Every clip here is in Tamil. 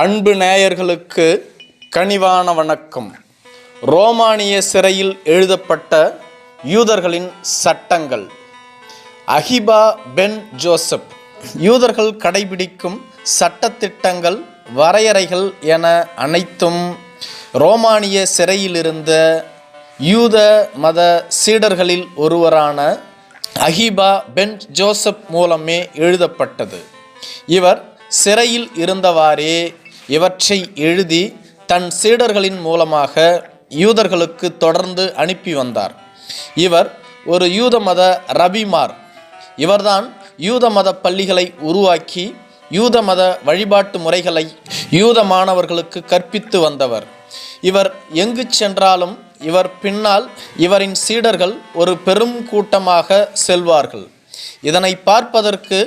அன்பு நேயர்களுக்கு கனிவான வணக்கம். ரோமானிய சிறையில் எழுதப்பட்ட யூதர்களின் சட்டங்கள். அஹிபா பென் ஜோசப் யூதர்கள் கடைபிடிக்கும் சட்டத்திட்டங்கள் வரையறைகள் என அனைத்தும் ரோமானிய சிறையிலிருந்த யூத மத சீடர்களில் ஒருவரான அஹிபா பென் ஜோசப் மூலமே எழுதப்பட்டது. இவர் சிறையில் இருந்தவாறே இவற்றை எழுதி தன் சீடர்களின் மூலமாக யூதர்களுக்கு தொடர்ந்து அனுப்பி வந்தார். இவர் ஒரு யூத மத ரபிமார். இவர்தான் யூத மத பள்ளிகளை உருவாக்கி யூத மத வழிபாட்டு முறைகளை யூத மாணவர்களுக்கு கற்பித்து வந்தவர். இவர் எங்கு சென்றாலும் இவர் பின்னால் இவரின் சீடர்கள் ஒரு பெரும் கூட்டமாக செல்வார்கள். இதனை பார்ப்பதற்கு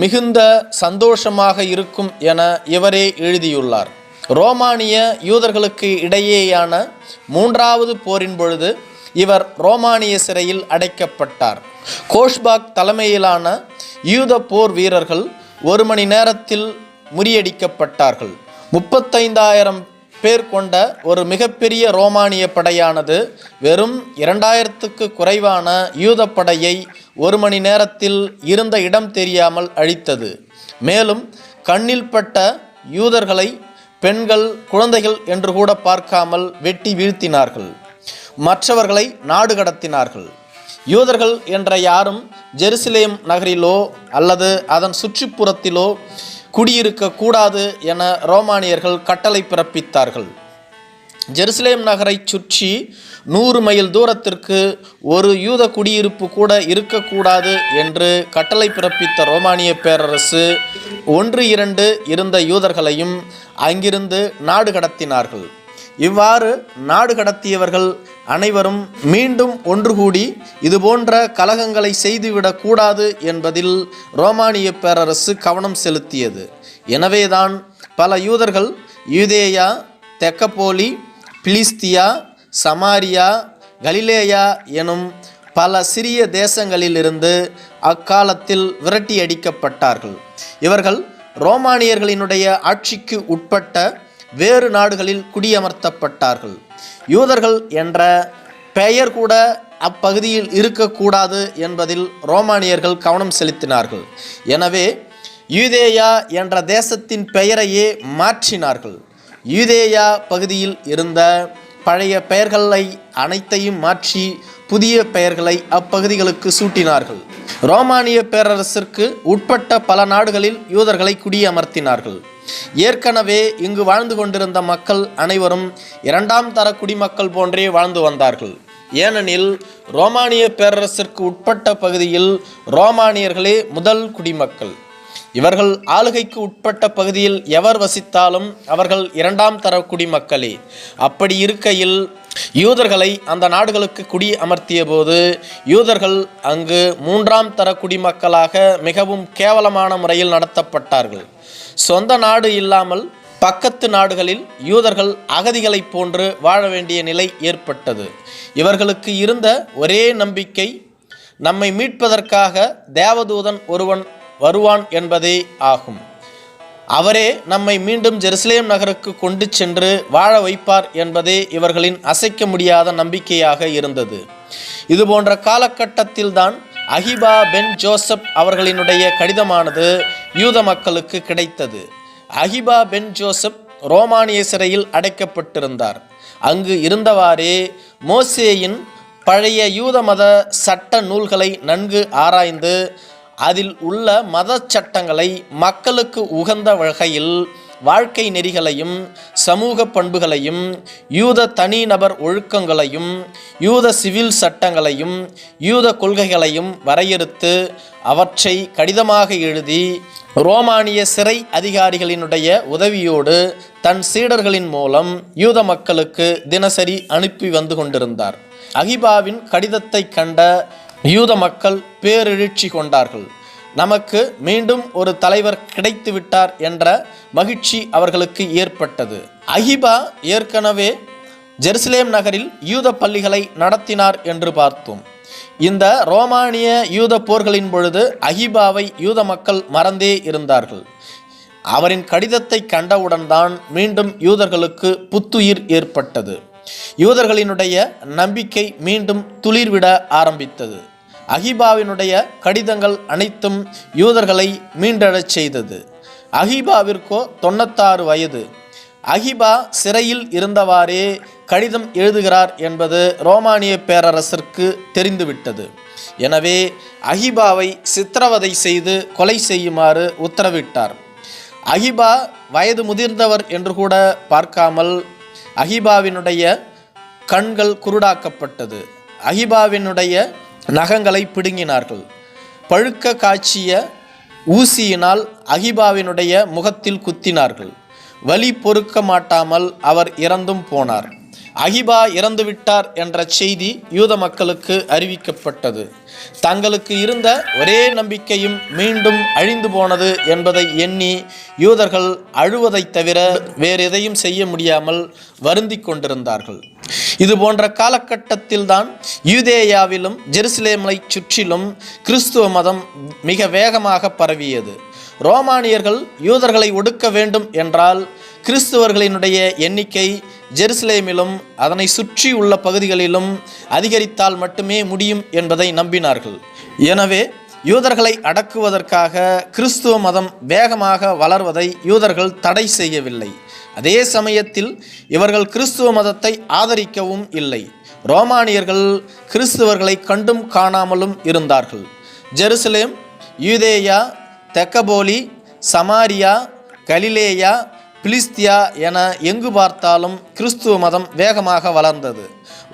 மிகுந்த சந்தோஷமாக இருக்கும் என இவரே எழுதியுள்ளார். ரோமானிய யூதர்களுக்கு இடையேயான மூன்றாவது போரின் பொழுது இவர் ரோமானிய சிறையில் அடைக்கப்பட்டார். கோஷ்பாக் தலைமையிலான யூத போர் வீரர்கள் ஒரு மணி நேரத்தில் முறியடிக்கப்பட்டார்கள். முப்பத்தைந்தாயிரம் பேர் கொண்ட ஒரு மிகப்பெரிய ரோமானிய படையானது வெறும் இரண்டாயிரத்துக்கு குறைவான யூத படையை ஒரு மணி நேரத்தில் இருந்த இடம் தெரியாமல் அழித்தது. மேலும் கண்ணில் பட்ட யூதர்களை பெண்கள் குழந்தைகள் என்று கூட பார்க்காமல் வெட்டி வீழ்த்தினார்கள். மற்றவர்களை நாடு கடத்தினார்கள். யூதர்கள் என்ற யாரும் ஜெருசலேம் நகரிலோ அல்லது அதன் சுற்றுப்புறத்திலோ குடியிருக்க கூடாது என ரோமானியர்கள் கட்டளை பிறப்பித்தார்கள். ஜெருசலேம் நகரை சுற்றி நூறு மைல் தூரத்திற்கு ஒரு யூத குடியிருப்பு கூட இருக்கக்கூடாது என்று கட்டளை பிறப்பித்த ரோமானிய பேரரசு ஒன்று இரண்டு இருந்த யூதர்களையும் அங்கிருந்து நாடு கடத்தினார்கள். இவ்வாறு நாடு கடத்தியவர்கள் அனைவரும் மீண்டும் ஒன்று கூடி இதுபோன்ற கலகங்களை செய்துவிடக்கூடாது என்பதில் ரோமானிய பேரரசு கவனம் செலுத்தியது. எனவேதான் பல யூதர்கள் Judea Decapolis Philistia Samaria Galilee எனும் பல சிறிய தேசங்களிலிருந்து அக்காலத்தில் விரட்டி அடிக்கப்பட்டார்கள் இவர்கள் ரோமானியர்களினுடைய ஆட்சிக்கு உட்பட்ட வேறு நாடுகளில் குடியமர்த்தப்பட்டார்கள். யூதர்கள் என்ற பெயர் கூட அப்பகுதியில் இருக்கக்கூடாது என்பதில் ரோமானியர்கள் கவனம் செலுத்தினார்கள். எனவே யூதேயா என்ற தேசத்தின் பெயரையே மாற்றினார்கள். யூதேயா பகுதியில் இருந்த பழைய பெயர்களை அனைத்தையும் மாற்றி புதிய பெயர்களை அப்பகுதிகளுக்கு சூட்டினார்கள். ரோமானிய பேரரசிற்கு உட்பட்ட பல நாடுகளில் யூதர்களை குடியமர்த்தினார்கள். ஏற்கனவே இங்கு வாழ்ந்து கொண்டிருந்த மக்கள் அனைவரும் இரண்டாம் தர குடிமக்கள் போன்றே வாழ்ந்து வந்தார்கள். ஏனெனில் ரோமானிய பேரரசிற்கு உட்பட்ட பகுதியில் ரோமானியர்களே முதல் குடிமக்கள். இவர்கள் ஆளுகைக்கு உட்பட்ட பகுதியில் எவர் வசித்தாலும் அவர்கள் இரண்டாம் தர குடிமக்களே. அப்படி இருக்கையில் யூதர்களை அந்த நாடுகளுக்கு குடி அமர்த்திய போது யூதர்கள் அங்கு மூன்றாம் தர குடிமக்களாக மிகவும் கேவலமான முறையில் நடத்தப்பட்டார்கள். சொந்த நாடு இல்லாமல் பக்கத்து நாடுகளில் யூதர்கள் அகதிகளைப் போன்று வாழ வேண்டிய நிலை ஏற்பட்டது. இவர்களுக்கு இருந்த ஒரே நம்பிக்கை நம்மை மீட்பதற்காக தேவதூதன் ஒருவன் வருவான் என்பதே ஆகும். அவரே நம்மை மீண்டும் ஜெருசலேம் நகருக்கு கொண்டு சென்று வாழ வைப்பார் என்பதே இவர்களின் அசைக்க முடியாத நம்பிக்கையாக இருந்தது. இது போன்ற காலகட்டத்தில்தான் அகிபா பென் ஜோசப் அவர்களினுடைய கடிதமானது யூத மக்களுக்கு கிடைத்தது. அகிபா பென் ஜோசப் ரோமானிய சிறையில் அடைக்கப்பட்டிருந்தார். அங்கு இருந்தவாறே மோசேயின் பழைய யூத மத சட்ட நூல்களை நன்கு ஆராய்ந்து அதில் உள்ள மத சட்டங்களை மக்களுக்கு உகந்த வகையில் வாழ்க்கை நெறிகளையும் சமூக பண்புகளையும் யூத தனிநபர் ஒழுக்கங்களையும் யூத சிவில் சட்டங்களையும் யூத கொள்கைகளையும் வரையறுத்து அவற்றை கடிதமாக எழுதி ரோமானிய சிறை அதிகாரிகளினுடைய உதவியோடு தன் சீடர்களின் மூலம் யூத மக்களுக்கு தினசரி அனுப்பி வந்து கொண்டிருந்தார். அகிபாவின் கடிதத்தை கண்ட யூத மக்கள் பேரெழுச்சி கொண்டார்கள். நமக்கு மீண்டும் ஒரு தலைவர் கிடைத்து விட்டார் என்ற மகிழ்ச்சி அவர்களுக்கு ஏற்பட்டது. அகிபா ஏற்கனவே ஜெருசலேம் நகரில் யூத பள்ளிகளை நடத்தினார் என்று பார்த்தோம். இந்த ரோமானிய யூத போர்களின் பொழுது அகிபாவை யூத மக்கள் மறந்தே இருந்தார்கள். அவரின் கடிதத்தை கண்டவுடன் தான் மீண்டும் யூதர்களுக்கு புத்துயிர் ஏற்பட்டது. யூதர்களினுடைய நம்பிக்கை மீண்டும் துளிர்விட ஆரம்பித்தது. அகிபாவினுடைய கடிதங்கள் அனைத்தும் யூதர்களை மீண்டெழச் செய்தது. அகிபாவிற்கோ தொண்ணூத்தாறு வயது. அகிபா சிறையில் இருந்தவாறே கடிதம் எழுதுகிறார் என்பது ரோமானிய பேரரசருக்கு தெரிந்துவிட்டது. எனவே அகிபாவை சித்திரவதை செய்து கொலை செய்யுமாறு உத்தரவிட்டார். அகிபா வயது முதிர்ந்தவர் என்று கூட பார்க்காமல் அகிபாவினுடைய கண்கள் குருடாக்கப்பட்டது. அகிபாவினுடைய நகங்களை பிடுங்கினார்கள். பழுக்க காய்ச்சிய ஊசியினால் அகிபாவினுடைய முகத்தில் குத்தினார்கள். வலி பொறுக்க மாட்டாமல் அவர் இறந்தும் போனார். அகிபா இறந்துவிட்டார் என்ற செய்தி யூத மக்களுக்கு அறிவிக்கப்பட்டது. தங்களுக்கு இருந்த ஒரே நம்பிக்கையும் மீண்டும் அழிந்து போனது என்பதை எண்ணி யூதர்கள் அழுவதைத் தவிர வேறு எதையும் செய்ய முடியாமல் வருந்திக் கொண்டிருந்தார்கள். இது போன்ற காலகட்டத்தில்தான் யூதேயாவிலும் ஜெருசலேமலை சுற்றிலும் கிறிஸ்துவ மதம் மிக வேகமாக பரவியது. ரோமானியர்கள் யூதர்களை ஒடுக்க வேண்டும் என்றால் கிறிஸ்துவர்களினுடைய எண்ணிக்கை ஜெருசலேமிலும் அதனை சுற்றி உள்ள பகுதிகளிலும் அதிகரித்தால் மட்டுமே முடியும் என்பதை நம்பினார்கள். எனவே யூதர்களை அடக்குவதற்காக கிறிஸ்துவ மதம் வேகமாக வளர்வதை யூதர்கள் தடை செய்யவில்லை. அதே சமயத்தில் இவர்கள் கிறிஸ்துவ மதத்தை ஆதரிக்கவும் இல்லை. ரோமானியர்கள் கிறிஸ்துவர்களை கண்டும் காணாமலும் இருந்தார்கள். Jerusalem Judea Decapolis Samaria Galilee Philistia என எங்கு பார்த்தாலும் கிறிஸ்துவ மதம் வேகமாக வளர்ந்தது.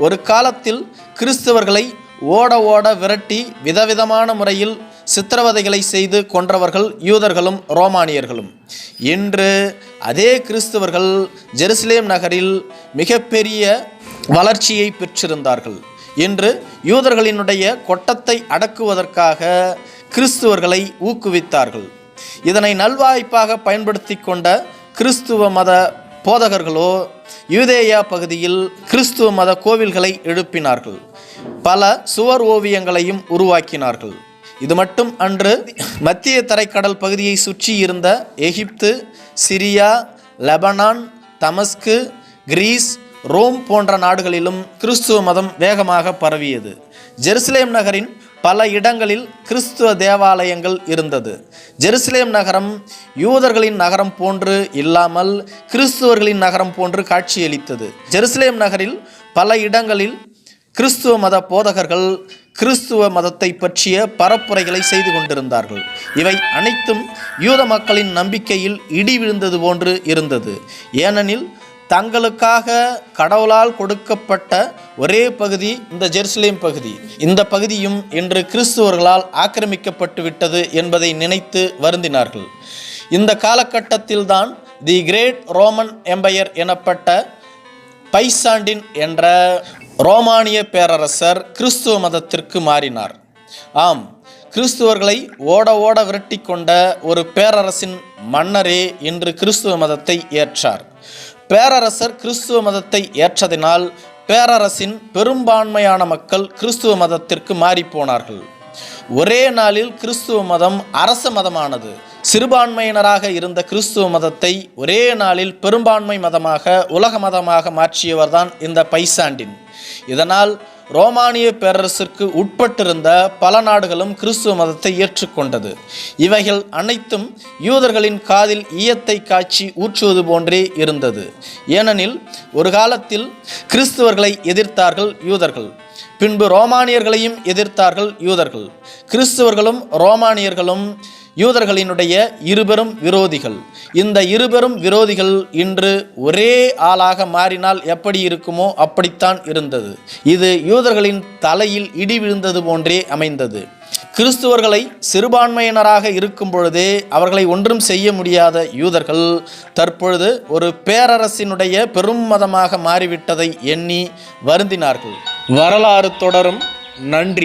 ஒரு காலத்தில் கிறிஸ்தவர்களை ஓட ஓட விரட்டி விதவிதமான முறையில் சித்திரவதைகளை செய்து கொன்றவர்கள் யூதர்களும் ரோமானியர்களும். இன்று அதே கிறிஸ்தவர்கள் ஜெருசலேம் நகரில் மிகப்பெரிய வளர்ச்சியை பெற்றிருந்தார்கள். இன்று யூதர்களினுடைய கொட்டத்தை அடக்குவதற்காக கிறிஸ்துவர்களை ஊக்குவித்தார்கள். இதனை நல்வாய்ப்பாக பயன்படுத்தி கொண்ட கிறிஸ்துவ மத போதகர்களோ யூதேயா பகுதியில் கிறிஸ்துவ மத கோவில்களை எழுப்பினார்கள். பல சுவர் ஓவியங்களையும் உருவாக்கினார்கள். இது மட்டும் அன்று மத்திய தரைக்கடல் பகுதியை சுற்றி இருந்த Egypt Syria Lebanon Damascus Greece Rome போன்ற நாடுகளிலும் கிறிஸ்துவ மதம் வேகமாக பரவியது. ஜெருசலேம் நகரின் பல இடங்களில் கிறிஸ்துவ தேவாலயங்கள் இருந்தது. ஜெருசலேம் நகரம் யூதர்களின் நகரம் போன்று இல்லாமல் கிறிஸ்துவர்களின் நகரம் போன்று காட்சியளித்தது. ஜெருசலேம் நகரில் பல இடங்களில் கிறிஸ்துவ மத போதகர்கள் கிறிஸ்துவ மதத்தை பற்றிய பரப்புரைகளை செய்து கொண்டிருந்தார்கள். இவை அனைத்தும் யூத மக்களின் நம்பிக்கையில் இடி விழுந்தது போன்று இருந்தது. ஏனெனில் தங்களுக்காக கடவுளால் கொடுக்கப்பட்ட ஒரே பகுதி இந்த ஜெருசலேம் பகுதி. இந்த பகுதியும் இன்று கிறிஸ்துவர்களால் ஆக்கிரமிக்கப்பட்டு விட்டது என்பதை நினைத்து வருந்தினார்கள். இந்த காலகட்டத்தில்தான் தி கிரேட் ரோமன் எம்பையர் எனப்பட்ட பைசாண்டின் என்ற ரோமானிய பேரரசர் கிறிஸ்துவ மதத்திற்கு மாறினார். ஆம் கிறிஸ்துவர்களை ஓட ஓட விரட்டி கொண்ட ஒரு பேரரசின் மன்னரே இன்று கிறிஸ்துவ மதத்தை ஏற்றார். பேரரசர் கிறிஸ்துவ மதத்தை ஏற்றதினால் பேரரசின் பெரும்பான்மையான மக்கள் கிறிஸ்துவ மதத்திற்கு மாறிப்போனார்கள். ஒரே நாளில் கிறிஸ்துவ மதம் அரச மதமானது. சிறுபான்மையினராக இருந்த கிறிஸ்துவ மதத்தை ஒரே நாளில் பெரும்பான்மை மதமாக உலக மதமாக மாற்றியவர்தான் இந்த பைசாண்டின். இதனால் ரோமானிய பேரரசிற்கு உட்பட்டிருந்த பல நாடுகளும் கிறிஸ்துவ மதத்தை ஏற்றுக்கொண்டது. இவைகள் அனைத்தும் யூதர்களின் காதில் ஈயத்தை காய்ச்சி ஊற்றுவது போன்றே இருந்தது. ஏனெனில் ஒரு காலத்தில் கிறிஸ்துவர்களை எதிர்த்தார்கள் யூதர்கள். பின்பு ரோமானியர்களையும் எதிர்த்தார்கள் யூதர்கள். கிறிஸ்துவர்களும் ரோமானியர்களும் யூதர்களினுடைய இருபெரும் விரோதிகள். இந்த இருபெரும் விரோதிகள் இன்று ஒரே ஆளாக மாறினால் எப்படி இருக்குமோ அப்படித்தான் இருந்தது. இது யூதர்களின் தலையில் இடி விழுந்தது போன்றே அமைந்தது. கிறிஸ்துவர்களை சிறுபான்மையினராக இருக்கும் பொழுதே அவர்களை ஒன்றும் செய்ய முடியாத யூதர்கள் தற்பொழுது ஒரு பேரரசினுடைய பெரும் மதமாக மாறிவிட்டதை எண்ணி வருந்தினார்கள். வரலாறு தொடரும். நன்றி.